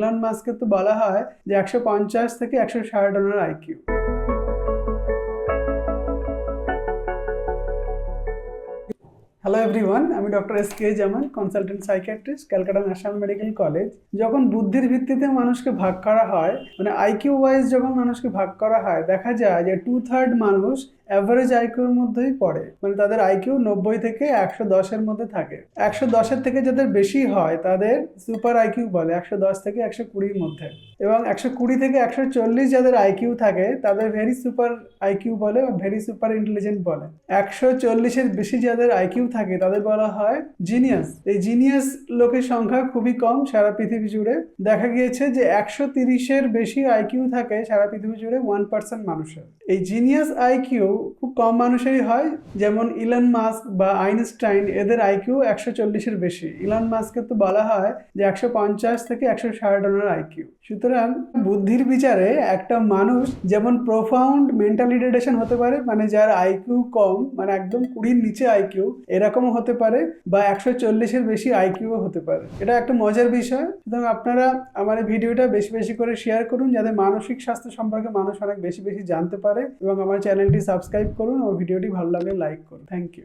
Elon মাস্কের তো বলা হয় যে একশো পঞ্চাশ থেকে একশো ষাট ওনার আইকিউ হ্যালো এভরিওয়ান আমি doctor S K Zaman consultant psychiatrist Calcutta national medical college যখন বুদ্ধির ভিত্তিতে মানুষকে ভাগ করা হয় মানে আইকিউ ওয়াইজ যখন মানুষকে ভাগ করা হয়, দেখা যায় যে টু থার্ড মানুষ অ্যাভারেজ আইকিউর মধ্যেই পড়ে। মানে তাদের আইকিউ নব্বই থেকে একশো দশের মধ্যে থাকে। একশো দশের থেকে যাদের বেশি হয়, তাদের সুপার আইকিউ বলে, একশো দশ থেকে একশো কুড়ির মধ্যে। এবং একশো কুড়ি থেকে একশো চল্লিশ যাদের আইকিউ থাকে, তাদের ভেরি সুপার আইকিউ বলে বা ভেরি সুপার ইন্টেলিজেন্ট বলে। একশো চল্লিশের বেশি যাদের আইকিউ থাকে, তাদের বলা হয় জিনিয়াস এই জিনিয়াস লোকের সংখ্যা খুবই কম সারা পৃথিবী জুড়ে। দেখা গিয়েছে যে একশো তিরিশের বেশি আইকিউ থাকে সারা পৃথিবী জুড়ে ওয়ান পার্সেন্ট মানুষের। এই জিনিয়াস আইকিউ খুব কম মানুষেরই হয়। যেমন ইলন মাস্ক বা আইনস্টাইন এদের আইকিউ একশো চল্লিশের বেশি। ইলন মাস্কের তো বলা হয় যে একশো পঞ্চাশ থেকে একশো ষাট আইকিউ সুতরাং বুদ্ধির বিচারে একটা মানুষ যেমন প্রোফাউন্ড মেন্টাল রিটার্ডেশন হতে পারে মানে যার আইকিউ কম মানে একদম কুড়ির নিচে আইকিউ এরকমও হতে পারে বা একশো চল্লিশের বেশি আইকিউও হতে পারে। এটা একটা মজার বিষয়। সুতরাং আপনারা আমার ভিডিওটা বেশি বেশি করে শেয়ার করুন, যাতে মানসিক স্বাস্থ্য সম্পর্কে মানুষ অনেক বেশি বেশি জানতে পারে এবং আমার চ্যানেলটি সাবস্ক্রাইব করুন ও ভিডিওটি ভালো লাগলে লাইক করুন। Thank you